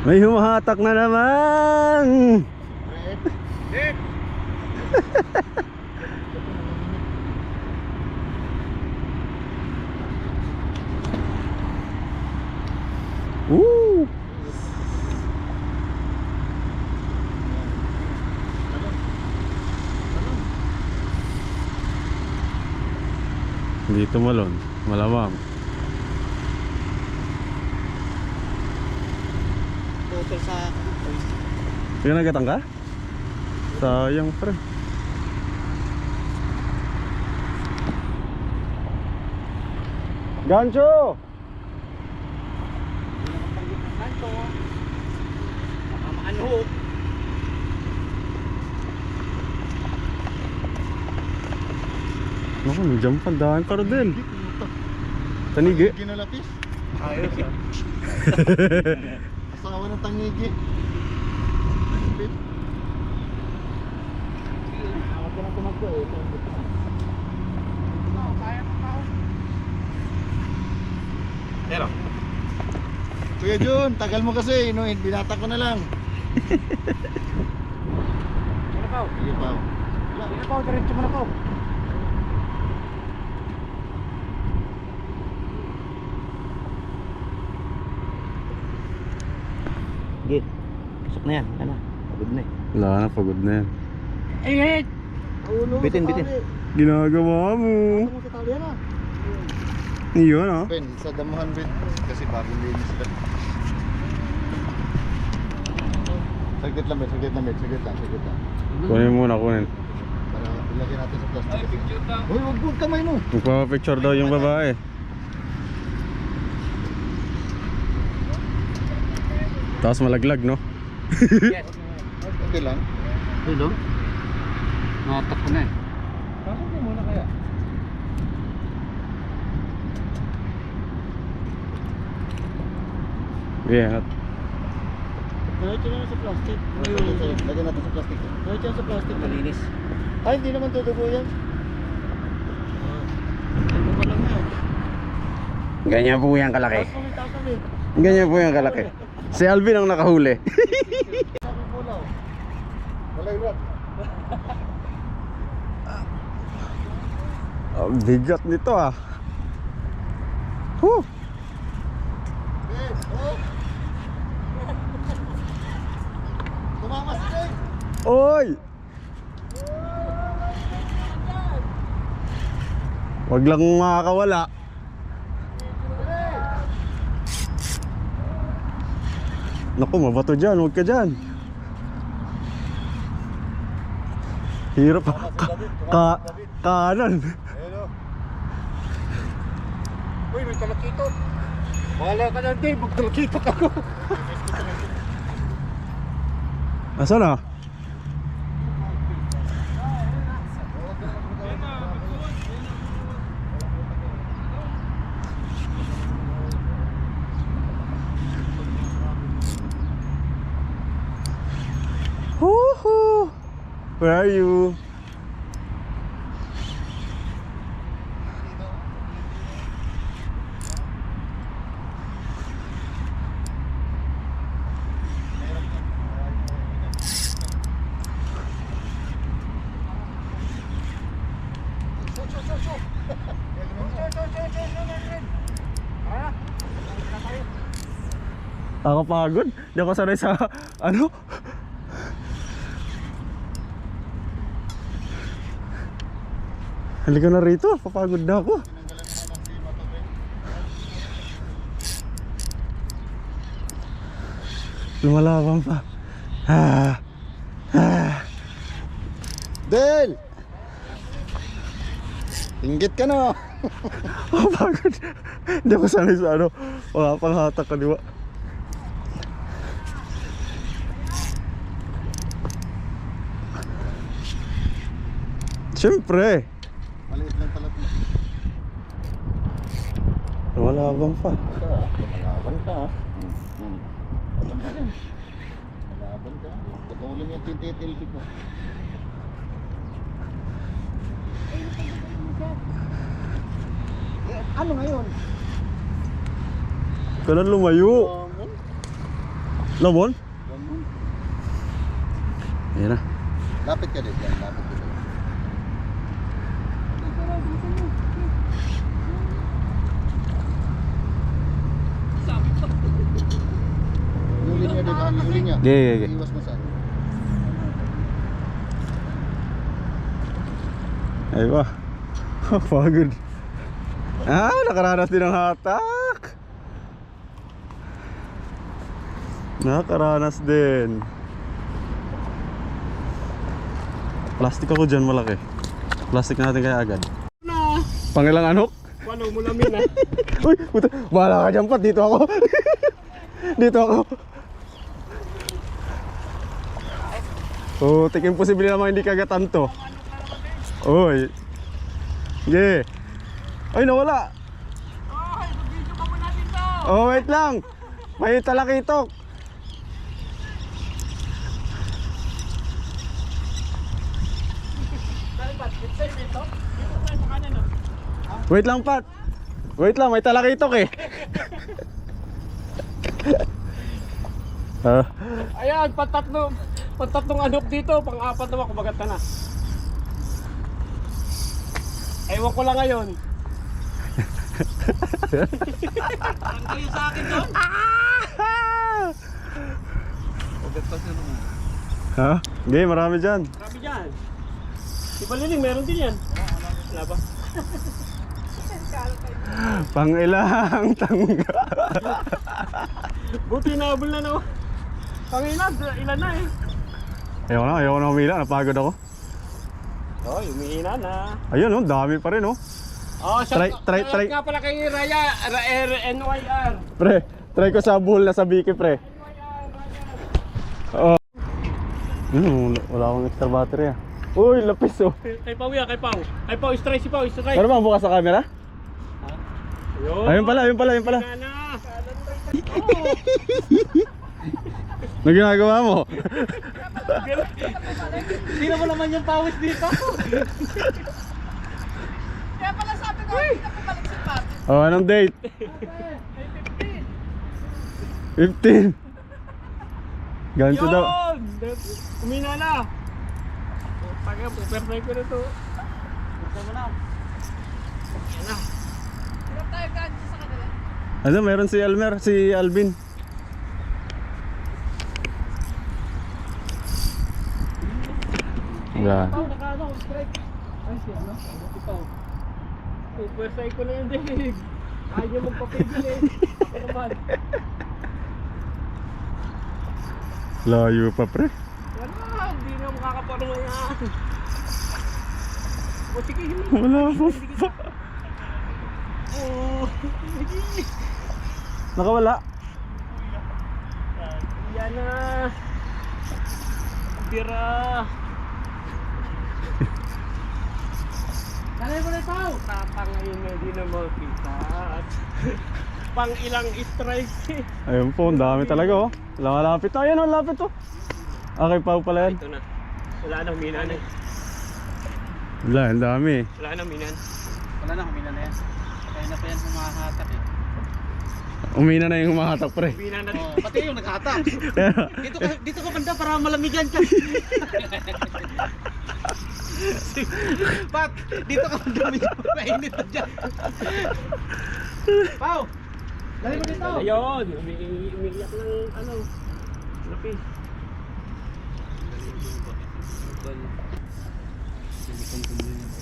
May humahatak na naman! Woo! Hindi tumalon. Malamang. Total sa... Pinagatan ka? Sayang pre. Gancho! Santo. Baka maanhok. Naku, may jump pa. Daan ka din. Tanigi. Kinalapis. Ayos ah. Asawa ng tangigi. Ako na tumagpo eh. Pero, Kuya Jun, tagal mo kasi. No, binata ko na lang. ano pa? Sige pa. Ano pa? Diretso mo na po. Git. Pasok na yan. Ano? Pagod na eh. Wala na, pagod na yan. Ay, ay! Bitin, bitin. Ginagawa mo. Ano mo sa tali yan ah? Iyon ah. Pen, sa damuhan Ben. Kasi bagong linis lang. Saglit lang Ben, saglit lang Ben, saglit lang, saglit lang. Kunin muna, kunin. Para ilagay natin sa plastic. Uy, wag mo kamay mo. Magpapapicture daw yung babae. Tapos malaglag, no? Yes. Okay lang. Hello? Nakatak ko na eh. Pasok mo muna kaya. Yeah. Diretso na sa plastic. Lagyan natin sa plastic. Diretso na sa plastic. Malinis. Ay, hindi naman tutubo yan. Ganyan po yan kalaki. Ganyan po yan kalaki. Si Alvin ang nakahuli. Ang bigat nito ah. Huh. Oy! Wag lang makakawala. Naku, mabato dyan. Huwag ka dyan. Hirap. Ka, ka, kanan. Ayun o. Uy, may talakito. Wala ka na din, magtalakito ako. Asa na? Where are you? Nakapagod. Di ako sanay sa ano? Halika na rito. Papagod na ako. Lumalaban pa. Ah. Ah. Del! Inggit ka na. Papagod. Hindi ako sanay sa ano. Wala pang hatak kaliwa. Siyempre. Maliit lang pala. Lumalaban pa. Malaban ka ah. Hmm. Malaban ka. Putulin yung tititilpik mo. Eh, ano ngayon? Kailan lumayo? Um, Lobon? Ayan na. Lapit ka din yan, lapit Huli niya din, ah, huli niya. Okay, okay, okay. Iwas mo saan. Ay ba? Pagod. Ah, nakaranas din ng hatak. Nakaranas din. Plastic ako dyan malaki. Plastic natin kaya agad. Na. Pangilang anok? Walo mo lamin ah. Uy, puta, bahala ka dyan pat. Dito ako. Dito ako. Oh, tiking posible naman hindi kagatan to. Uy. Sige. Ay, nawala. Oh, wait lang. May talakitok. Wait lang, Pat. Wait lang, may talakitok eh. Ah, Ayan, patatlo. Patatlong anok dito, pang-apat naman kumagata na. Ewan ko lang ngayon. Ang kayo sa akin doon? ha? Hindi, marami dyan. Marami dyan. Si Baliling, meron din yan. Wala ba? Pangilang tangga. Buti naabol na no. Pangilan, ilan na eh. Ayaw na, ayaw na humila. Napagod ako. Oh, umihina na. Ayun, oh, dami pa rin, oh. Oh, shout, Try- try- try. nga pala kay Raya, R NYR. Pre, try ko sa bull na sa Biki, pre. Oo. Hmm, wala akong extra battery, ah. Uy, lapis, oh. Kay Pau yan, kay Pau. Kay Pau, strike si Pau, strike. Ano ba, bukas sa camera? Ayun. Ayun pala, ayun pala, ayun pala. Wala na. Ano ginagawa mo? Sino mo naman yung pawis dito? Kaya pala sabi ko, hindi na pumalik si Pat. Oh, anong date? 15. Ganito daw. Umina na. Pagka, super ko na to. Buksan mo na. Yan na. Hirap tayo ganyan sa kanila. Ano, meron si Elmer, si Alvin. Yan. Pau, nakaano, strike. Ay, si ano? Ano si Pau? Super strike ko na yung dilig. Ayaw magpapigil eh. Ako naman. Layo pa, pre. Wala, hindi na makakaparong yan. Sige, hindi. Wala pa. Oo. Nakawala. Yan na. Bira. Nanay mo na ito. Tapa ngayon na di na makita. Pang ilang strike eh. Ayun po, ang dami talaga, oh. Lumalapit. Ayan, oh, lapit, oh. Okay, Pau pala yan. Ito na. Wala nang minan eh. Wala, ang dami. Wala nang minan. Wala na, kumina na yan. Kaya na pa yan humahatak eh. Umina na yung umahatak, pre. Minan na. Oh, pati yung naghatak. Dito ka, dito ka banda para malamigan ka. Pat, dito ka medyo mainit na dyan. Pau, dali mo dito. Ayun. umi- Umiiyak ng ano. Lapis.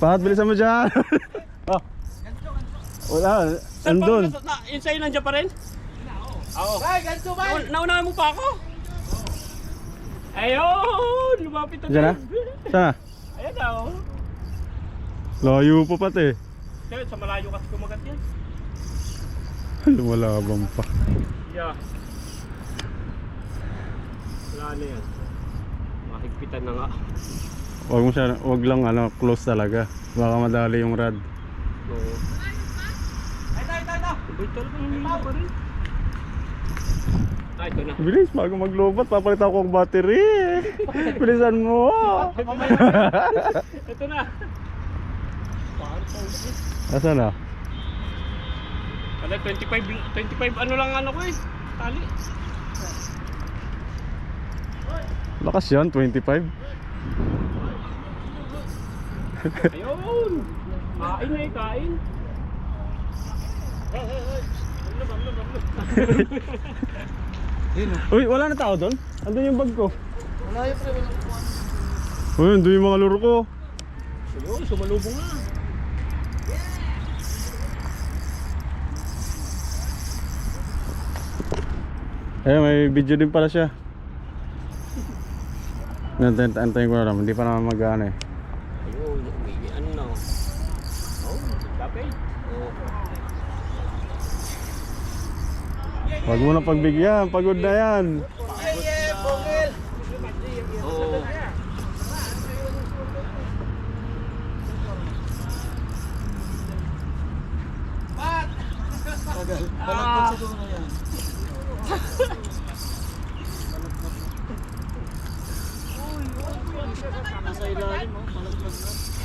Pat, bilisan mo dyan. oh. Wala, andun. Na, yun sa'yo nandiyan pa rin? Oo. Ay, ganito ba? Naun- Naunahan mo pa ako? Ayun! Lumapit na Diyan na? Sana? Ayan na oh. Layo pa pati. Kaya sa malayo kasi kumagat yan. Lumalabang pa. Yeah. Wala na yan. Mahigpitan na nga. Huwag mo siya, huwag lang ano, close talaga. Baka madali yung rad. Oo. Ay, ito, ito, ito. Sabay talaga hindi pa rin. Ah, ito na. Bilis, bago maglobat, papalitan ko ang battery. Bilisan mo. ito na. Asa na? Wala, 25, 25 ano lang ano ko eh. Tali. Lakas yan, 25. Ayun! Kain na eh, kain. Uy, wala na tao doon? Andun yung bag ko. Malayo pre, walang kuwan. Uy, andun yung mga luro ko. Ayun, sumalubong na. Eh, may video din pala siya. Antayin, antayin ko na lang, hindi pa naman mag-ano eh. Ayun, may ano na. Oh, kapay. Oh. Huwag mo na pagbigyan, pagod na yan. Na.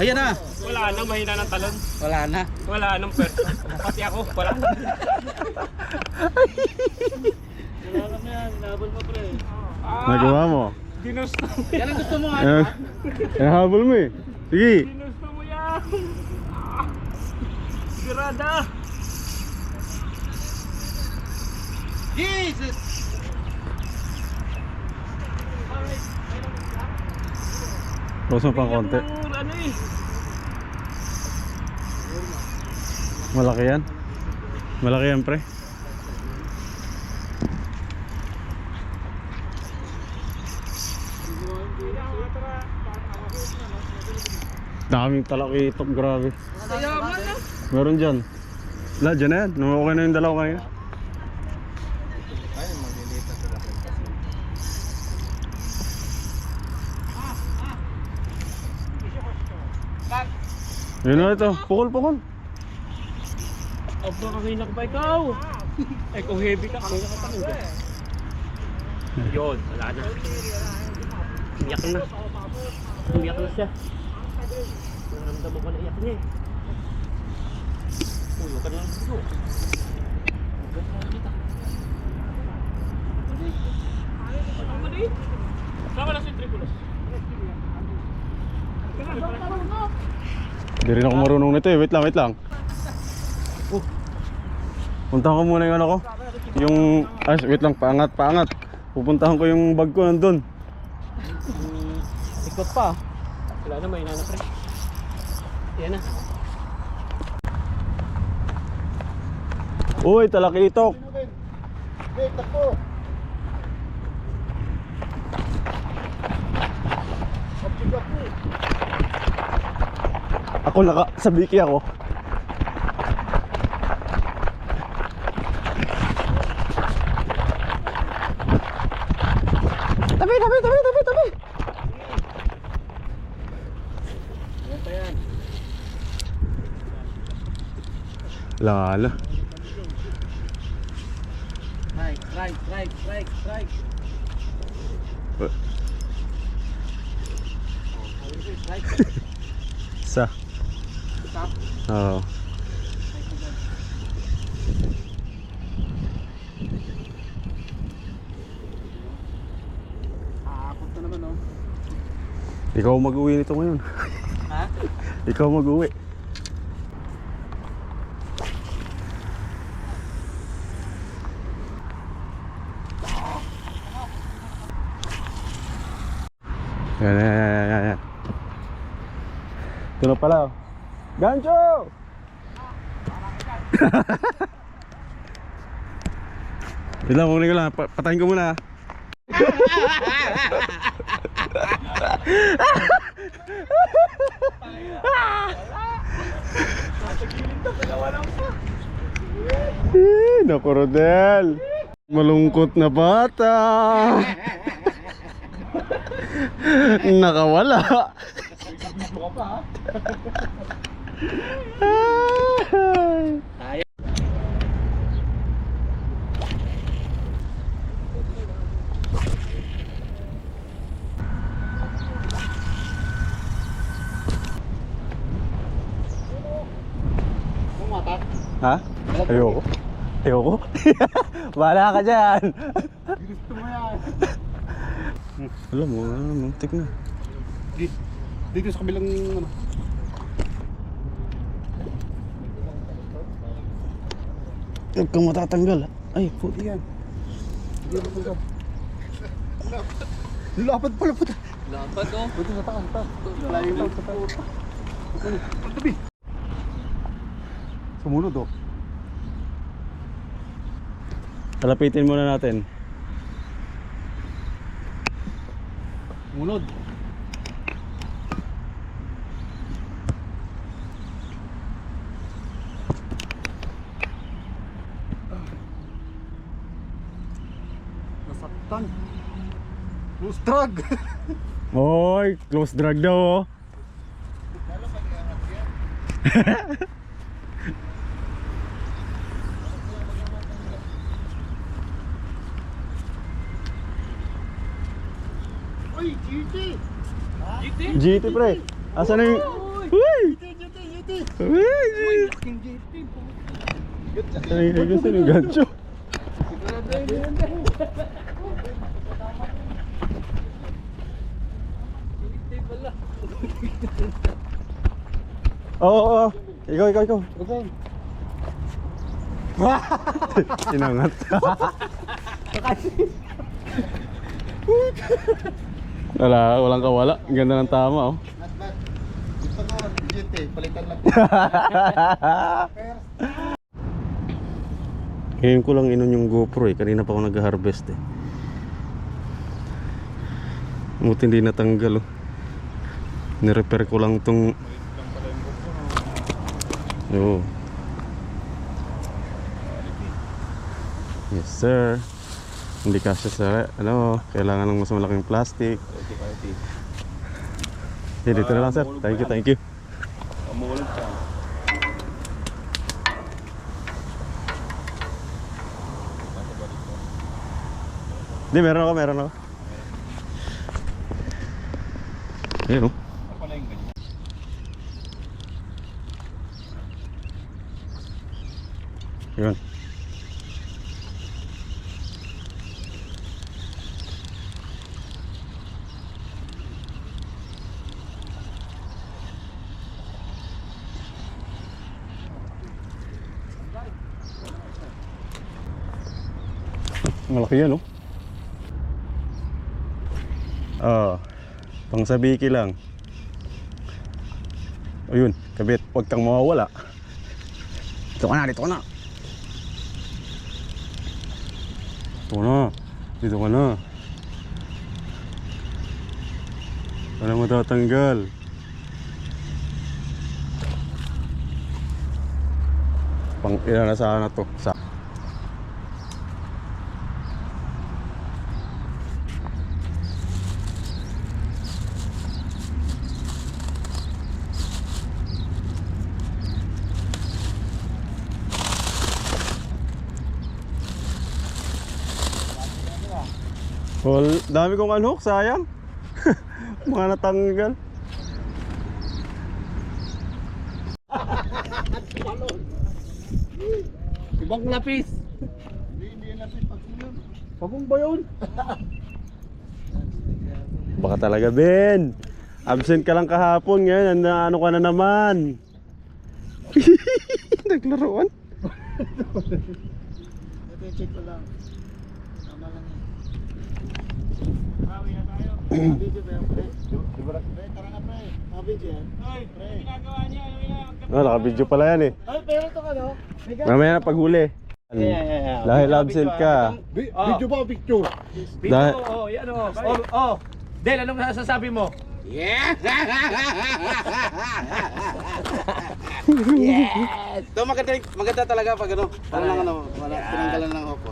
Ayan na! Wala nang mahina ng talon. Wala na. Wala nang pwersa. Pati ako, wala na. Wala na yan, inabol mo pre. Nagawa mo. Ginusto mo Yan ang gusto mo nga. Eh, Hinahabol mo eh. Sige. Ginusto mo yan. Ah, Sigurada. Jesus! Mo pang konti. Ang Ano eh. Malaki yan. Malaki yan pre. Daming talakitok, grabe. Meron dyan. Wala, dyan na yan. Okay na yung dalawa kanina. Yun na ito. Pukol, pukol. Abra kanina ka ba ikaw? Eh kung heavy ka, kanina ka pa rin. Yun, wala na. Umiyak na. Umiyak na siya. Naramdaman ko na iyak niya eh. Uyo ka na lang dito. Hindi rin ako marunong nito eh. Wait lang, wait lang. Puntahan ko muna yung ano ko. Yung... Ah, wait lang. Paangat, paangat. Pupuntahan ko yung bag ko nandun. Ikot pa. Wala na, may inana pre. Yan na. Uy, talakitok. Wait, takbo. Ako naka... Sa biki ako. Tabi, tabi, tabi, tabi, tabi. Lala. Strike, strike, strike, strike, strike. Strike. Sa. Stop. Oo. Oh. Ikaw mag-uwi nito ngayon. Ha? Ikaw mag-uwi. Yan, yan, yan, yan, yan. Ito na pala. oh. Gancho! Wait lang, kukunin ko lang. Pa- Patayin ko muna. Eh, naku. Malungkot na bata. Nakawala. Ha? Ayoko. Ayoko. Bahala ka dyan. Gusto mo yan. Alam mo, ano, muntik na. Dito sa kabilang ano. Huwag kang matatanggal. Ay, puti. Yan. Hindi mo ito. Lapad pala puta. Lapad oh. Buti sa taas, taas. Layo lang sa taas. Tabi. Sumunod oh. Kalapitin muna natin. Sumunod. Nasaktan. Loose drag. Hoy, close drag daw oh. GT. GT pre. Asa na yung... Uy! GT, GT. Uy! King GT. Ay, kasi yung gancho. Oo, oo, oo. Ikaw, ikaw, ikaw. Okay. Inangat. Wala, walang kawala. Ganda ng tama, oh. Not bad. Gusto ko GT, palitan lang. Ngayon ko lang inon yung GoPro eh. Kanina pa ako nag-harvest eh. Buti hindi natanggal oh. Nirepair ko lang tong... Oo. Yes sir. Hindi kasi sa ano, kailangan ng mas malaking plastic. Okay, dito na lang sir. Thank you, thank you. Hindi, meron ako, meron ako. Ayun oh. Yun. Malaki yan oh. Ah, pang sabiki lang. Ayun, kabit, huwag kang mawawala. Dito ka na, dito ka na. Dito ka na, dito ka na. Wala mo tatanggal. Pang ilan na sana to? Sa Well, dami kong unhook, sayang. Mga natanggal. Ibang lapis. Hindi, hindi natin pag yun. Pabong ba yun? Baka talaga, Ben. Absent ka lang kahapon, ngayon, na ano ka na naman. Naglaruan. Ito yung check ko lang. Tama lang yan. Video ba yan, pre? Pre, tara na, pre. Mga video yan. Pre. Ah, naka-video pala yan eh. Ay, pero ito ka, no? Mamaya na paghuli. Dahil absent ka. Vi- Video ba o picture? Dahil, oh, yan oh. Oh, oh. Del, anong sasabi mo? Ito maganda, maganda talaga pag ano. Lang ano, wala tinanggalan ng hoko.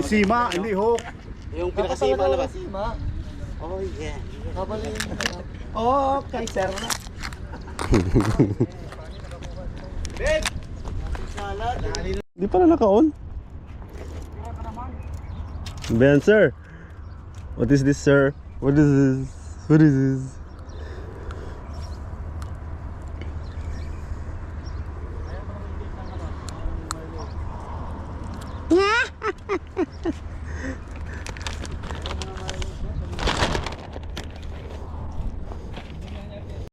Sima, hindi hok. Yung pinakasima na ba? Oh yeah. Kabalin. Oh, kay sir na. Ben! Salad. di pala naka-on. Ben, sir. What is this, sir? What is this? What is this?